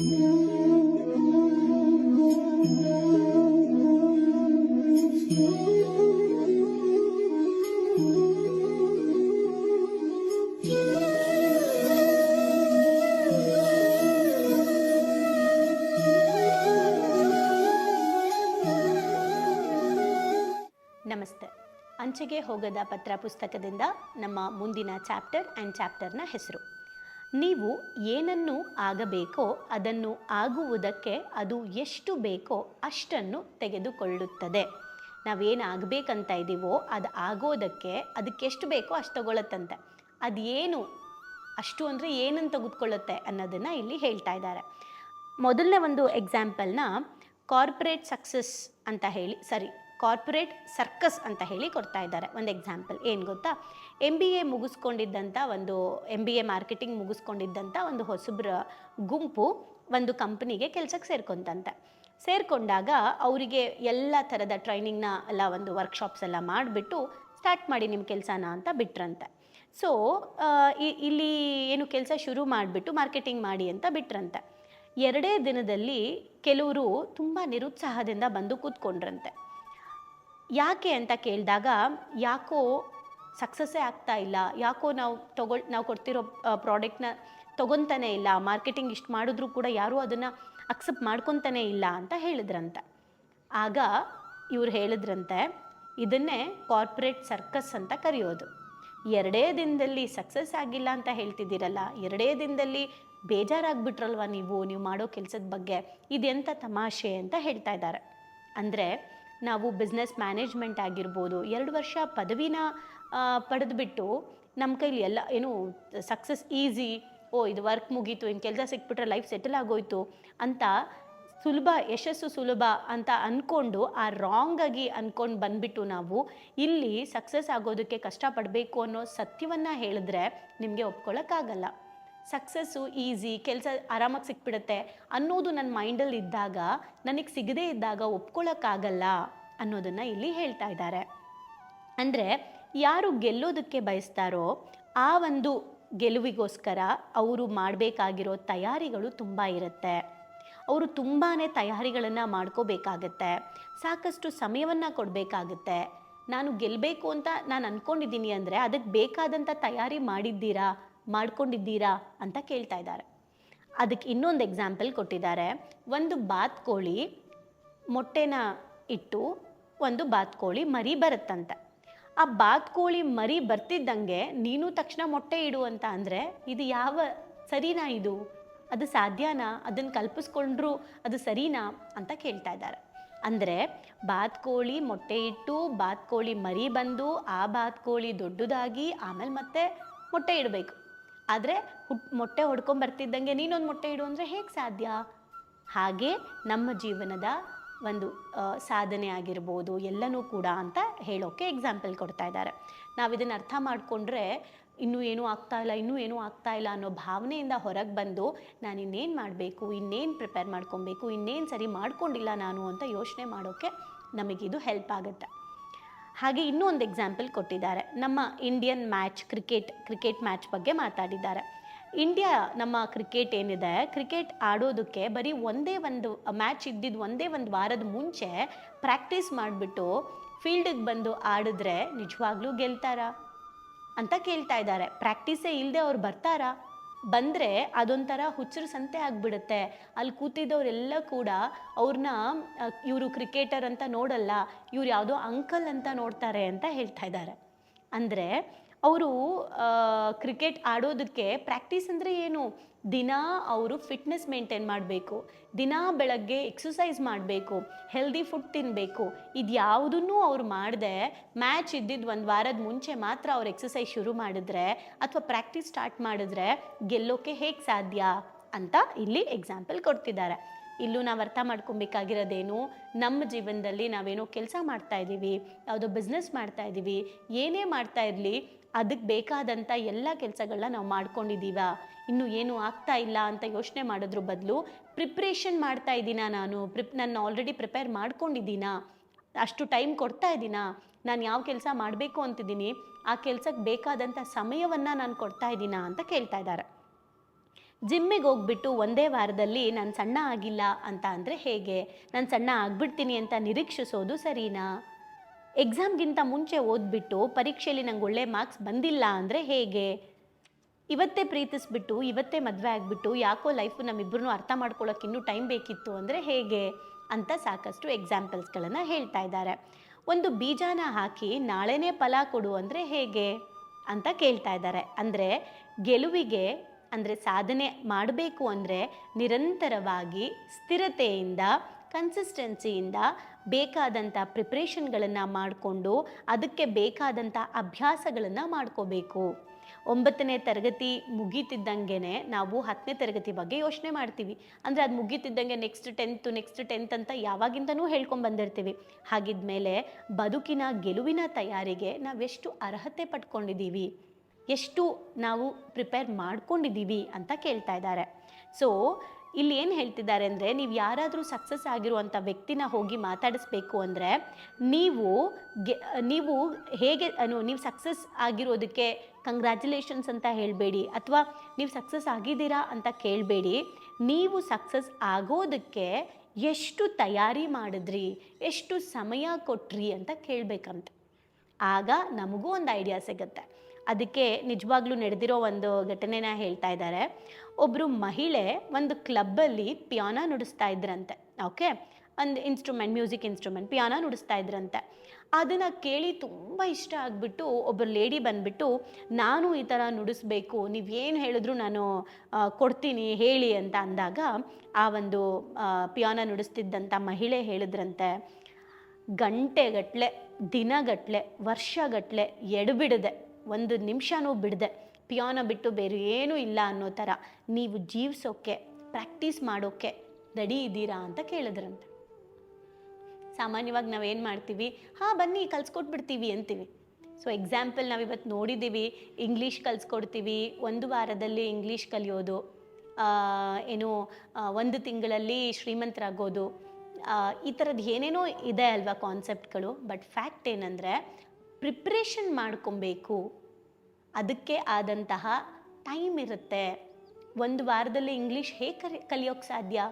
ನಮಸ್ತೆ. ಅಂಚೆಗೆ ಹೋಗದ ಪತ್ರ ಪುಸ್ತಕದಿಂದ ನಮ್ಮ ಮುಂದಿನ ಚಾಪ್ಟರ್ ಆ್ಯಂಡ್ ಚಾಪ್ಟರ್ನ ಹೆಸರು. ನೀವು ಏನನ್ನು ಆಗಬೇಕೋ ಅದನ್ನು ಆಗುವುದಕ್ಕೆ ಅದು ಎಷ್ಟು ಬೇಕೋ ಅಷ್ಟನ್ನು ತೆಗೆದುಕೊಳ್ಳುತ್ತದೆ. ನಾವೇನು ಆಗಬೇಕಂತ ಇದ್ದೀವೋ ಅದು ಆಗೋದಕ್ಕೆ ಅದಕ್ಕೆ ಎಷ್ಟು ಬೇಕೋ ಅಷ್ಟು ತಗೊಳ್ಳುತ್ತಂತೆ. ಅದೇನು, ಅಷ್ಟು ಅಂದರೆ ಏನನ್ನು ತೆಗೆದುಕೊಳ್ಳುತ್ತೆ ಅನ್ನೋದನ್ನು ಇಲ್ಲಿ ಹೇಳ್ತಾ ಇದ್ದಾರೆ. ಮೊದಲನೇ ಒಂದು ಎಕ್ಸಾಂಪಲ್ನ ಕಾರ್ಪೊರೇಟ್ ಸಕ್ಸಸ್ ಅಂತ ಹೇಳಿ ಸರಿ ಕಾರ್ಪೊರೇಟ್ ಸರ್ಕಸ್ ಅಂತ ಹೇಳಿ ಕೊಡ್ತಾ ಇದ್ದಾರೆ. ಒಂದು ಎಕ್ಸಾಂಪಲ್ ಏನು ಗೊತ್ತಾ? ಎಂ ಬಿ ಎ ಮುಗಿಸ್ಕೊಂಡಿದ್ದಂಥ ಒಂದು ಎಂ ಬಿ ಎ ಮಾರ್ಕೆಟಿಂಗ್ ಮುಗಿಸ್ಕೊಂಡಿದ್ದಂಥ ಒಂದು ಹೊಸಬ್ರ ಗುಂಪು ಒಂದು ಕಂಪ್ನಿಗೆ ಕೆಲ್ಸಕ್ಕೆ ಸೇರ್ಕೊಂತಂತೆ. ಸೇರಿಕೊಂಡಾಗ ಅವರಿಗೆ ಎಲ್ಲ ಥರದ ಟ್ರೈನಿಂಗ್ನ ಎಲ್ಲ ಒಂದು ವರ್ಕ್ಶಾಪ್ಸ್ ಎಲ್ಲ ಮಾಡಿಬಿಟ್ಟು ಸ್ಟಾರ್ಟ್ ಮಾಡಿ ನಿಮ್ಮ ಕೆಲಸನ ಅಂತ ಬಿಟ್ರಂತೆ. ಸೊ ಇಲ್ಲಿ ಏನು ಕೆಲಸ ಶುರು ಮಾಡಿಬಿಟ್ಟು ಮಾರ್ಕೆಟಿಂಗ್ ಮಾಡಿ ಅಂತ ಬಿಟ್ರಂತೆ. ಎರಡೇ ದಿನದಲ್ಲಿ ಕೆಲವರು ತುಂಬ ನಿರುತ್ಸಾಹದಿಂದ ಬಂದು ಕೂತ್ಕೊಂಡ್ರಂತೆ. ಯಾಕೆ ಅಂತ ಕೇಳಿದಾಗ ಯಾಕೋ ಸಕ್ಸಸ್ಸೇ ಆಗ್ತಾ ಇಲ್ಲ, ಯಾಕೋ ನಾವು ತಗೊಳ್, ನಾವು ಕೊಡ್ತಿರೋ ಪ್ರಾಡಕ್ಟ್ನ ತೊಗೊತಾನೆ ಇಲ್ಲ ಮಾರ್ಕೆಟಿಂಗ್ ಇಷ್ಟು ಮಾಡಿದ್ರೂ ಕೂಡ ಯಾರೂ ಅದನ್ನು ಅಕ್ಸೆಪ್ಟ್ ಮಾಡ್ಕೊತಾನೆ ಇಲ್ಲ ಅಂತ ಹೇಳಿದ್ರಂತೆ. ಆಗ ಇವ್ರು ಹೇಳಿದ್ರಂತೆ, ಇದನ್ನೇ ಕಾರ್ಪೊರೇಟ್ ಸರ್ಕಸ್ ಅಂತ ಕರೆಯೋದು. ಎರಡೇ ದಿನದಲ್ಲಿ ಸಕ್ಸಸ್ ಆಗಿಲ್ಲ ಅಂತ ಹೇಳ್ತಿದ್ದೀರಲ್ಲ, ಎರಡೇ ದಿನದಲ್ಲಿ ಬೇಜಾರಾಗ್ಬಿಟ್ರಲ್ವ ನೀವು ನೀವು ಮಾಡೋ ಕೆಲಸದ ಬಗ್ಗೆ ಇದೆಂಥ ತಮಾಷೆ ಅಂತ ಹೇಳ್ತಾ ಇದ್ದಾರೆ. ಅಂದರೆ ನಾವು ಬಿಸ್ನೆಸ್ ಮ್ಯಾನೇಜ್ಮೆಂಟ್ ಆಗಿರ್ಬೋದು, ಎರಡು ವರ್ಷ ಪದವಿನ ಪಡೆದುಬಿಟ್ಟು ನಮ್ಮ ಕೈಲಿ ಎಲ್ಲ, ಏನು ಸಕ್ಸಸ್ ಈಸಿ ಓ, ಇದು ವರ್ಕ್ ಮುಗೀತು ಇನ್ನು ಕೆಲಸ ಸಿಕ್ಬಿಟ್ರೆ ಲೈಫ್ ಸೆಟಲ್ ಆಗೋಯ್ತು ಅಂತ ಸುಲಭ, ಯಶಸ್ಸು ಸುಲಭ ಅಂತ ಅಂದ್ಕೊಂಡು ಆ ರಾಂಗಾಗಿ ಅಂದ್ಕೊಂಡು ಬಂದ್ಬಿಟ್ಟು ನಾವು ಇಲ್ಲಿ ಸಕ್ಸಸ್ ಆಗೋದಕ್ಕೆ ಕಷ್ಟಪಡಬೇಕು ಅನ್ನೋ ಸತ್ಯವನ್ನು ಹೇಳಿದ್ರೆ ನಿಮಗೆ ಒಪ್ಕೊಳ್ಳೋಕ್ಕಾಗಲ್ಲ ಸಕ್ಸಸ್ಸು ಈಸಿ, ಕೆಲಸ ಆರಾಮಾಗಿ ಸಿಕ್ಬಿಡುತ್ತೆ ಅನ್ನೋದು ನನ್ನ ಮೈಂಡಲ್ಲಿ ಇದ್ದಾಗ, ನನಗೆ ಸಿಗದೇ ಇದ್ದಾಗ ಒಪ್ಕೊಳ್ಳೋಕ್ಕಾಗಲ್ಲ ಅನ್ನೋದನ್ನು ಇಲ್ಲಿ ಹೇಳ್ತಾ ಇದ್ದಾರೆ. ಅಂದರೆ ಯಾರು ಗೆಲ್ಲೋದಕ್ಕೆ ಬಯಸ್ತಾರೋ ಆ ಒಂದು ಗೆಲುವಿಗೋಸ್ಕರ ಅವರು ಮಾಡಬೇಕಾಗಿರೋ ತಯಾರಿಗಳು ತುಂಬ ಇರುತ್ತೆ. ಅವರು ತುಂಬಾ ತಯಾರಿಗಳನ್ನು ಮಾಡ್ಕೋಬೇಕಾಗತ್ತೆ. ಸಾಕಷ್ಟು ಸಮಯವನ್ನು ಕೊಡಬೇಕಾಗತ್ತೆ. ನಾನು ಗೆಲ್ಲಬೇಕು ಅಂತ ನಾನು ಅಂದ್ಕೊಂಡಿದ್ದೀನಿ ಅಂದರೆ ಅದಕ್ಕೆ ಬೇಕಾದಂಥ ತಯಾರಿ ಮಾಡಿದ್ದೀರಾ ಮಾಡ್ಕೊಂಡಿದ್ದೀರಾ ಅಂತ ಕೇಳ್ತಾ ಇದ್ದಾರೆ. ಅದಕ್ಕೆ ಇನ್ನೊಂದು ಎಕ್ಸಾಂಪಲ್ ಕೊಟ್ಟಿದ್ದಾರೆ. ಒಂದು ಬಾತ್ಕೋಳಿ ಮೊಟ್ಟೆನ ಇಟ್ಟು ಒಂದು ಬಾತ್ಕೋಳಿ ಮರಿ ಬರುತ್ತಂತೆ. ಆ ಬಾತ್ಕೋಳಿ ಮರಿ ಬರ್ತಿದ್ದಂಗೆ ನೀನು ತಕ್ಷಣ ಮೊಟ್ಟೆ ಇಡು ಅಂತ ಅಂದರೆ ಇದು ಯಾವ ಸರಿನಾ ಇದು? ಅದು ಸಾಧ್ಯನಾ? ಅದನ್ನು ಕಲ್ಪಿಸ್ಕೊಂಡ್ರು ಅದು ಸರಿನಾ ಅಂತ ಕೇಳ್ತಾ ಇದ್ದಾರೆ. ಅಂದರೆ ಬಾತ್ಕೋಳಿ ಮೊಟ್ಟೆ ಇಟ್ಟು ಬಾತ್ಕೋಳಿ ಮರಿ ಬಂದು ಆ ಬಾತ್ಕೋಳಿ ದೊಡ್ಡದಾಗಿ ಆಮೇಲೆ ಮತ್ತೆ ಮೊಟ್ಟೆ ಇಡಬೇಕು. ಆದರೆ ಹುಟ್ ಮೊಟ್ಟೆ ಹೊಡ್ಕೊಂಬರ್ತಿದ್ದಂಗೆ ನೀನೊಂದು ಮೊಟ್ಟೆ ಇಡು ಅಂದರೆ ಹೇಗೆ ಸಾಧ್ಯ? ಹಾಗೆ ನಮ್ಮ ಜೀವನದ ಒಂದು ಸಾಧನೆ ಆಗಿರ್ಬೋದು, ಎಲ್ಲನೂ ಕೂಡ ಅಂತ ಹೇಳೋಕ್ಕೆ ಎಕ್ಸಾಂಪಲ್ ಕೊಡ್ತಾ ಇದ್ದಾರೆ. ನಾವು ಇದನ್ನು ಅರ್ಥ ಮಾಡಿಕೊಂಡ್ರೆ ಇನ್ನೂ ಏನೂ ಆಗ್ತಾ ಇಲ್ಲ, ಇನ್ನೂ ಏನೂ ಆಗ್ತಾ ಇಲ್ಲ ಅನ್ನೋ ಭಾವನೆಯಿಂದ ಹೊರಗೆ ಬಂದು ನಾನು ಇನ್ನೇನು ಮಾಡಬೇಕು, ಇನ್ನೇನು ಪ್ರಿಪೇರ್ ಮಾಡ್ಕೊಬೇಕು, ಇನ್ನೇನು ಸರಿ ಮಾಡ್ಕೊಂಡಿಲ್ಲ ನಾನು ಅಂತ ಯೋಚನೆ ಮಾಡೋಕ್ಕೆ ನಮಗಿದು ಹೆಲ್ಪ್ ಆಗುತ್ತೆ. ಹಾಗೆ ಇನ್ನೂ ಒಂದು ಎಕ್ಸಾಂಪಲ್ ಕೊಟ್ಟಿದ್ದಾರೆ. ನಮ್ಮ Indian match cricket cricket match ಬಗ್ಗೆ ಮಾತಾಡಿದ್ದಾರೆ. ಇಂಡಿಯಾ ನಮ್ಮ ಕ್ರಿಕೆಟ್ ಏನಿದೆ? ಕ್ರಿಕೆಟ್ ಆಡೋದಕ್ಕೆ ಬರೀ ಒಂದೇ ಒಂದು ಮ್ಯಾಚ್ ಇದ್ದಿದ್ದು ಒಂದೇ ಒಂದು ವಾರದ ಮುಂಚೆ ಪ್ರಾಕ್ಟೀಸ್ ಮಾಡಿಬಿಟ್ಟು ಫೀಲ್ಡಿಗೆ ಬಂದು ಆಡಿದ್ರೆ ನಿಜವಾಗ್ಲೂ ಗೆಲ್ತಾರಾ? ಅಂತ ಕೇಳ್ತಾ ಇದ್ದಾರೆ. ಪ್ರಾಕ್ಟೀಸೇ ಇಲ್ಲದೆ ಅವ್ರು ಬರ್ತಾರಾ? ಬಂದರೆ ಅದೊಂಥರ ಹುಚ್ಚರು ಸಂತೆ ಆಗಿಬಿಡುತ್ತೆ. ಅಲ್ಲಿ ಕೂತಿದ್ದವರೆಲ್ಲ ಕೂಡ ಅವ್ರನ್ನ ಇವರು ಕ್ರಿಕೆಟರ್ ಅಂತ ನೋಡಲ್ಲ, ಇವ್ರು ಯಾವುದೋ ಅಂಕಲ್ ಅಂತ ನೋಡ್ತಾರೆ ಅಂತ ಹೇಳ್ತಾ ಇದ್ದಾರೆ. ಅಂದರೆ ಅವರು ಕ್ರಿಕೆಟ್ ಆಡೋದಕ್ಕೆ ಪ್ರಾಕ್ಟೀಸ್ ಅಂದರೆ ಏನು? ದಿನ ಅವರು ಫಿಟ್ನೆಸ್ ಮೇಂಟೈನ್ ಮಾಡಬೇಕು. ದಿನ ಬೆಳಗ್ಗೆ ಎಕ್ಸಸೈಸ್ ಮಾಡಬೇಕು. ಹೆಲ್ದಿ ಫುಡ್ ತಿನ್ನಬೇಕು ಇದು ಯಾವುದನ್ನು ಅವ್ರು ಮಾಡದೆ ಮ್ಯಾಚ್ ಇದ್ದಿದ್ದು ಒಂದು ವಾರದ ಮುಂಚೆ ಮಾತ್ರ ಅವ್ರು ಎಕ್ಸಸೈಸ್ ಶುರು ಮಾಡಿದ್ರೆ ಅಥವಾ ಪ್ರಾಕ್ಟೀಸ್ ಸ್ಟಾರ್ಟ್ ಮಾಡಿದ್ರೆ ಗೆಲ್ಲೋಕೆ ಹೇಗೆ ಸಾಧ್ಯ ಅಂತ ಇಲ್ಲಿ ಎಕ್ಸಾಂಪಲ್ ಕೊಡ್ತಿದ್ದಾರೆ. ಇಲ್ಲೂ ನಾವು ಅರ್ಥ ಮಾಡ್ಕೊಬೇಕಾಗಿರೋದೇನು? ನಮ್ಮ ಜೀವನದಲ್ಲಿ ನಾವೇನೋ ಕೆಲಸ ಮಾಡ್ತಾ ಇದ್ದೀವಿ ಯಾವುದೋ ಬಿಸ್ನೆಸ್ ಮಾಡ್ತಾ ಇದ್ದೀವಿ ಏನೇ ಮಾಡ್ತಾ ಇರಲಿ ಅದಕ್ಕೆ ಬೇಕಾದಂಥ ಎಲ್ಲ ಕೆಲಸಗಳನ್ನ ನಾವು ಮಾಡ್ಕೊಂಡಿದ್ದೀವ ಇನ್ನು ಏನು ಆಗ್ತಾ ಇಲ್ಲ ಅಂತ ಯೋಚನೆ ಮಾಡೋದ್ರ ಬದಲು ಪ್ರಿಪ್ರೇಷನ್ ಮಾಡ್ತಾ ಇದ್ದೀನಾ ನಾನು. ಪ್ರಿಪ್, ನಾನು ಆಲ್ರೆಡಿ ಪ್ರಿಪೇರ್ ಮಾಡ್ಕೊಂಡಿದ್ದೀನಾ. ಅಷ್ಟು ಟೈಮ್ ಕೊಡ್ತಾ ಇದ್ದೀನಾ. ನಾನು ಯಾವ ಕೆಲಸ ಮಾಡಬೇಕು ಅಂತಿದ್ದೀನಿ. ಆ ಕೆಲಸಕ್ಕೆ ಬೇಕಾದಂಥ ಸಮಯವನ್ನು ನಾನು ಕೊಡ್ತಾ ಇದ್ದೀನಾ ಅಂತ ಕೇಳ್ತಾ ಇದ್ದಾರೆ. ಜಿಮ್ಮಿಗೆ ಹೋಗ್ಬಿಟ್ಟು ಒಂದೇ ವಾರದಲ್ಲಿ ನಾನು ಸಣ್ಣ ಆಗಿಲ್ಲ ಅಂತ ಅಂದರೆ ಹೇಗೆ? ನಾನು ಸಣ್ಣ ಆಗ್ಬಿಡ್ತೀನಿ ಅಂತ ನಿರೀಕ್ಷಿಸೋದು ಸರಿನಾ? ಎಕ್ಸಾಮ್ಗಿಂತ ಮುಂಚೆ ಓದ್ಬಿಟ್ಟು ಪರೀಕ್ಷೆಯಲ್ಲಿ ನಂಗೆ ಒಳ್ಳೆ ಮಾರ್ಕ್ಸ್ ಬಂದಿಲ್ಲ ಅಂದರೆ ಹೇಗೆ? ಇವತ್ತೇ ಪ್ರೀತಿಸ್ಬಿಟ್ಟು, ಇವತ್ತೇ ಮದುವೆ ಆಗಿಬಿಟ್ಟು ಯಾಕೋ ಲೈಫು ನಮ್ಮಿಬ್ಬರೂ ಅರ್ಥ ಮಾಡ್ಕೊಳ್ಳೋಕೆ ಇನ್ನೂ ಟೈಮ್ ಬೇಕಿತ್ತು ಅಂದರೆ ಹೇಗೆ? ಅಂತ ಸಾಕಷ್ಟು ಎಕ್ಸಾಂಪಲ್ಸ್ಗಳನ್ನು ಹೇಳ್ತಾ ಇದ್ದಾರೆ. ಒಂದು ಬೀಜನ ಹಾಕಿ ನಾಳೆನೇ ಫಲ ಕೊಡು ಅಂದರೆ ಹೇಗೆ? ಅಂತ ಕೇಳ್ತಾ ಇದ್ದಾರೆ. ಅಂದರೆ ಗೆಲುವಿಗೆ, ಅಂದರೆ ಸಾಧನೆ ಮಾಡಬೇಕು ಅಂದರೆ ನಿರಂತರವಾಗಿ ಸ್ಥಿರತೆಯಿಂದ ಕನ್ಸಿಸ್ಟೆನ್ಸಿಯಿಂದ ಬೇಕಾದಂಥ ಪ್ರಿಪ್ರೇಷನ್ಗಳನ್ನು ಮಾಡಿಕೊಂಡು ಅದಕ್ಕೆ ಬೇಕಾದಂಥ ಅಭ್ಯಾಸಗಳನ್ನು ಮಾಡ್ಕೋಬೇಕು. ಒಂಬತ್ತನೇ ತರಗತಿ ಮುಗೀತಿದ್ದಂಗೆ ನಾವು ಹತ್ತನೇ ತರಗತಿ ಬಗ್ಗೆ ಯೋಚನೆ ಮಾಡ್ತೀವಿ. ಅಂದರೆ ಅದು ಮುಗೀತಿದ್ದಂಗೆ ನೆಕ್ಸ್ಟ್ ಟೆಂತು ನೆಕ್ಸ್ಟ್ ಟೆಂತ್ ಅಂತ ಯಾವಾಗಿಂದನೂ ಹೇಳ್ಕೊಂಡು ಬಂದಿರ್ತೀವಿ. ಹಾಗಿದ್ಮೇಲೆ ಬದುಕಿನ ಗೆಲುವಿನ ತಯಾರಿಗೆ ನಾವೆಷ್ಟು ಅರ್ಹತೆ ಪಡ್ಕೊಂಡಿದ್ದೀವಿ ಎಷ್ಟು ನಾವು ಪ್ರಿಪೇರ್ ಮಾಡ್ಕೊಂಡಿದ್ದೀವಿ ಅಂತ ಕೇಳ್ತಾ ಇದ್ದಾರೆ. ಸೊ ಇಲ್ಲಿ ಏನು ಹೇಳ್ತಿದ್ದಾರೆ ಅಂದರೆ ನೀವು ಯಾರಾದರೂ ಸಕ್ಸಸ್ ಆಗಿರುವಂಥ ವ್ಯಕ್ತಿನ ಹೋಗಿ ಮಾತಾಡಿಸ್ಬೇಕು ಅಂದರೆ ನೀವು ಗೆ, ನೀವು ಹೇಗೆ ನೀವು ಸಕ್ಸಸ್ ಆಗಿರೋದಕ್ಕೆ ಕಂಗ್ರ್ಯಾಚುಲೇಷನ್ಸ್ ಅಂತ ಹೇಳಬೇಡಿ ಅಥವಾ ನೀವು ಸಕ್ಸಸ್ ಆಗಿದ್ದೀರಾ ಅಂತ ಕೇಳಬೇಡಿ. ನೀವು ಸಕ್ಸಸ್ ಆಗೋದಕ್ಕೆ ಎಷ್ಟು ತಯಾರಿ ಮಾಡಿದ್ರಿ, ಎಷ್ಟು ಸಮಯ ಕೊಟ್ರಿ ಅಂತ ಕೇಳಬೇಕಂತ. ಆಗ ನಮಗೂ ಒಂದು ಐಡಿಯಾ ಸಿಗುತ್ತೆ. ಅದಕ್ಕೆ ನಿಜವಾಗ್ಲೂ ನಡೆದಿರೋ ಒಂದು ಘಟನೆನ ಹೇಳ್ತಾ ಇದ್ದಾರೆ. ಒಬ್ಬರು ಮಹಿಳೆ ಒಂದು ಕ್ಲಬ್ಬಲ್ಲಿ ಪಿಯಾನ ನುಡಿಸ್ತಾ ಇದ್ರಂತೆ, ಓಕೆ? ಒಂದು ಇನ್ಸ್ಟ್ರೂಮೆಂಟ್ ಮ್ಯೂಸಿಕ್ ಇನ್ಸ್ಟ್ರೂಮೆಂಟ್ ಪಿಯಾನ ನುಡಿಸ್ತಾ ಇದ್ರಂತೆ. ಅದನ್ನು ಕೇಳಿ ತುಂಬ ಇಷ್ಟ ಆಗಿಬಿಟ್ಟು ಒಬ್ಬರು ಲೇಡಿ ಬಂದುಬಿಟ್ಟು, ನಾನು ಈ ಥರ ನುಡಿಸ್ಬೇಕು, ನೀವೇನು ಹೇಳಿದ್ರು ನಾನು ಕೊಡ್ತೀನಿ, ಹೇಳಿ ಅಂತ ಅಂದಾಗ, ಆ ಒಂದು ಪಿಯಾನ ನುಡಿಸ್ತಿದ್ದಂಥ ಮಹಿಳೆ ಹೇಳಿದ್ರಂತೆ ಗಂಟೆಗಟ್ಟಲೆ ದಿನಗಟ್ಟಲೆ ವರ್ಷಗಟ್ಟಲೆ ಎಡಬಿಡದೆ, ಒಂದು ನಿಮಿಷನೂ ಬಿಡದೆ ಪಿಯಾನ ಬಿಟ್ಟು ಬೇರೆ ಏನೂ ಇಲ್ಲ ಅನ್ನೋ ಥರ ನೀವು ಜೀವಿಸೋಕ್ಕೆ ಪ್ರಾಕ್ಟೀಸ್ ಮಾಡೋಕ್ಕೆ ರೆಡಿ ಇದ್ದೀರಾ ಅಂತ ಕೇಳಿದ್ರಂತೆ. ಸಾಮಾನ್ಯವಾಗಿ ನಾವೇನು ಮಾಡ್ತೀವಿ? ಹಾಂ, ಬನ್ನಿ ಕಲ್ಸ್ಕೊಟ್ಬಿಡ್ತೀವಿ ಅಂತೀವಿ. ಸೊ ಎಕ್ಸಾಂಪಲ್ ನಾವಿವತ್ತು ನೋಡಿದ್ದೀವಿ ಇಂಗ್ಲೀಷ್ ಕಲಿಸ್ಕೊಡ್ತೀವಿ, ಒಂದು ವಾರದಲ್ಲಿ ಇಂಗ್ಲೀಷ್ ಕಲಿಯೋದು ಏನು ಒಂದು ತಿಂಗಳಲ್ಲಿ ಶ್ರೀಮಂತರಾಗೋದು ಈ ಥರದ್ದು ಏನೇನೋ ಇದೆ ಅಲ್ವಾ ಕಾನ್ಸೆಪ್ಟ್ಗಳು ಬಟ್ ಫ್ಯಾಕ್ಟ್ ಏನಂದರೆ ಪ್ರಿಪ್ರೇಷನ್ ಮಾಡ್ಕೊಬೇಕು. ಅದಕ್ಕೆ ಆದಂತಹ ಟೈಮ್ ಇರುತ್ತೆ. ಒಂದು ವಾರದಲ್ಲಿ ಇಂಗ್ಲೀಷ್ ಹೇಗೆ ಕಲಿ ಕಲಿಯೋಕ್ಕೆ ಸಾಧ್ಯ?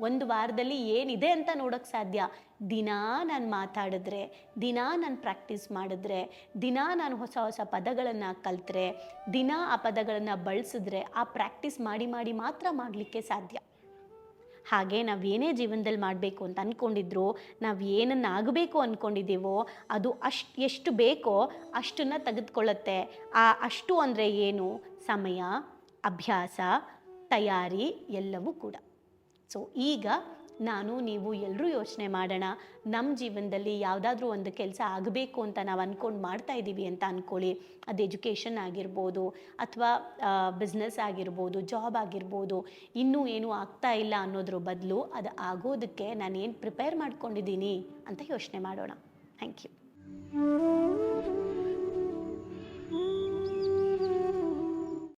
ಒಂದು ವಾರದಲ್ಲಿ ಏನಿದೆ ಅಂತ ನೋಡೋಕ್ಕೆ ಸಾಧ್ಯ? ದಿನಾ ನಾನು ಮಾತಾಡಿದ್ರೆ, ದಿನಾ ನಾನು ಪ್ರಾಕ್ಟೀಸ್ ಮಾಡಿದ್ರೆ, ದಿನಾ ನಾನು ಹೊಸ ಹೊಸ ಪದಗಳನ್ನು ಕಲಿತ್ರೆ, ದಿನಾ ಆ ಪದಗಳನ್ನು ಬಳಸಿದ್ರೆ ಆ ಪ್ರಾಕ್ಟೀಸ್ ಮಾಡಿ ಮಾಡಿ ಮಾತ್ರ ಮಾಡಲಿಕ್ಕೆ ಸಾಧ್ಯ. ಹಾಗೆ ನಾವು ಏನೇ ಜೀವನದಲ್ಲಿ ಮಾಡಬೇಕು ಅಂತ ಅಂದ್ಕೊಂಡಿದ್ರು ನಾವು ಏನನ್ನು ಆಗಬೇಕು ಅಂದ್ಕೊಂಡಿದ್ದೀವೋ ಅದು ಅಷ್ಟು, ಎಷ್ಟು ಬೇಕೋ ಅಷ್ಟನ್ನು ತೆಗೆದುಕೊಳ್ಳುತ್ತೆ. ಆ ಅಷ್ಟು ಅಂದರೆ ಏನು? ಸಮಯ, ಅಭ್ಯಾಸ, ತಯಾರಿ ಎಲ್ಲವೂ ಕೂಡ. ಸೊ ಈಗ ನಾನು, ನೀವು ಎಲ್ಲರೂ ಯೋಚನೆ ಮಾಡೋಣ. ನಮ್ಮ ಜೀವನದಲ್ಲಿ ಯಾವುದಾದ್ರೂ ಒಂದು ಕೆಲಸ ಆಗಬೇಕು ಅಂತ ನಾವು ಅಂದ್ಕೊಂಡು ಮಾಡ್ತಾ ಇದ್ದೀವಿ ಅಂತ ಅಂದ್ಕೊಳ್ಳಿ ಅದು ಎಜುಕೇಷನ್ ಆಗಿರ್ಬೋದು ಅಥವಾ ಬಿಸ್ನೆಸ್ ಆಗಿರ್ಬೋದು, ಜಾಬ್ ಆಗಿರ್ಬೋದು. ಇನ್ನೂ ಏನೂ ಆಗ್ತಾ ಇಲ್ಲ ಅನ್ನೋದ್ರ ಬದಲು ಅದು ಆಗೋದಕ್ಕೆ ನಾನು ಏನು ಪ್ರಿಪೇರ್ ಮಾಡ್ಕೊಂಡಿದ್ದೀನಿ ಅಂತ ಯೋಚನೆ ಮಾಡೋಣ. Thank you.